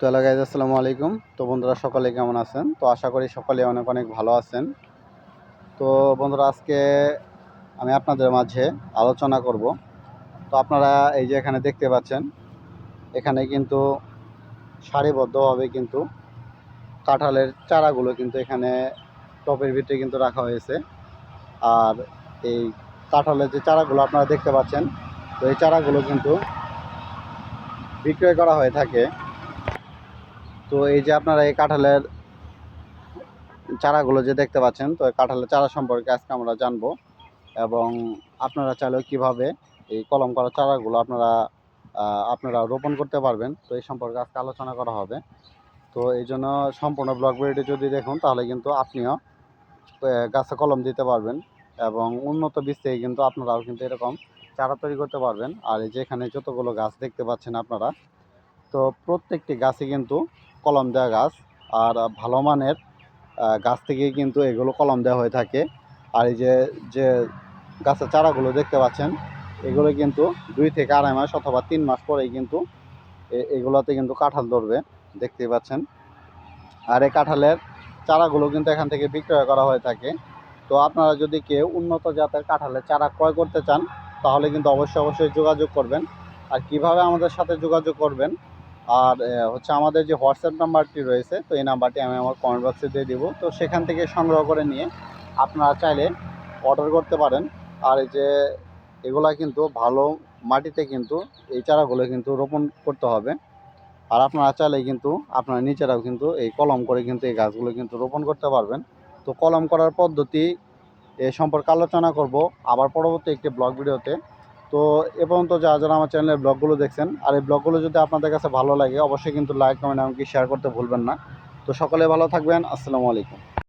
তো গাইজ আসসালামু আলাইকুম। তো বন্ধুরা, সকলে কেমন আছেন? তো আশা করি সকলে অনেক অনেক ভালো আছেন। তো বন্ধুরা, আজকে আমি আপনাদের মাঝে আলোচনা করব। তো আপনারা এই যে এখানে দেখতে পাচ্ছেন, এখানে কিন্তু সারিবদ্ধভাবে কিন্তু কাঁঠালের চারাগুলো কিন্তু এখানে টপের ভিতরে কিন্তু রাখা হয়েছে। আর এই কাঁঠালের যে চারাগুলো আপনারা দেখতে পাচ্ছেন, তো এই চারাগুলো কিন্তু বিক্রয় করা হয়ে থাকে। তো এই যে আপনারা এই কাঁঠালের চারাগুলো যে দেখতে পাচ্ছেন, তো কাঁঠালের চারা সম্পর্কে আজকে আমরা জানব এবং আপনারা চাইলেও কীভাবে এই কলম করা চারাগুলো আপনারা আপনারা রোপণ করতে পারবেন, তো এই সম্পর্কে আজকে আলোচনা করা হবে। তো এই জন্য সম্পূর্ণ ব্লগ ভিডিওটি যদি দেখুন, তাহলে কিন্তু আপনিও গাছে কলম দিতে পারবেন এবং উন্নত বীজ থেকে কিন্তু আপনারাও কিন্তু এরকম চারা তৈরি করতে পারবেন। আর এই যে এখানে যতগুলো গাছ দেখতে পাচ্ছেন আপনারা, তো প্রত্যেকটি গাছে কিন্তু কলম দেওয়া গাছ আর ভালো মানের গাছ থেকে কিন্তু এগুলো কলম দেওয়া হয়ে থাকে। আর এই যে যে গাছের চারাগুলো দেখতে পাচ্ছেন, এগুলো কিন্তু দুই থেকে আড়াই মাস অথবা তিন মাস পরেই কিন্তু এগুলোতে কিন্তু কাঁঠাল ধরবে, দেখতেই পাচ্ছেন। আর এই কাঁঠালের চারাগুলো কিন্তু এখান থেকে বিক্রয় করা হয়ে থাকে। তো আপনারা যদি কেউ উন্নত জাতের কাঁঠালের চারা ক্রয় করতে চান, তাহলে কিন্তু অবশ্যই অবশ্যই যোগাযোগ করবেন। আর কীভাবে আমাদের সাথে যোগাযোগ করবেন আর হচ্ছে আমাদের যে হোয়াটসঅ্যাপ নাম্বারটি রয়েছে, তো এই নাম্বারটি আমি আমার কমেন্ট বক্সে দিয়ে দিব। তো সেখান থেকে সংগ্রহ করে নিয়ে আপনারা চাইলে অর্ডার করতে পারেন। আর এই যে এগুলা কিন্তু ভালো মাটিতে কিন্তু এই চারাগুলো কিন্তু রোপণ করতে হবে। আর আপনারা চাইলে কিন্তু আপনারা নিজেরাও কিন্তু এই কলম করে কিন্তু এই গাছগুলো কিন্তু রোপণ করতে পারবেন। তো কলম করার পদ্ধতি এ সম্পর্কে আলোচনা করব। আবার পরবর্তী একটি ব্লগ ভিডিওতে তো এ পর্যন্ত যারা যারা আমার চ্যানেলের ব্লগগুলো দেখছেন, আর এই ব্লগগুলো যদি আপনাদের কাছে ভালো লাগে, অবশ্যই কিন্তু লাইক কমেন্ট এমনকি শেয়ার করতে ভুলবেন না। তো সকলে ভালো থাকবেন, আসসালামু আলাইকুম।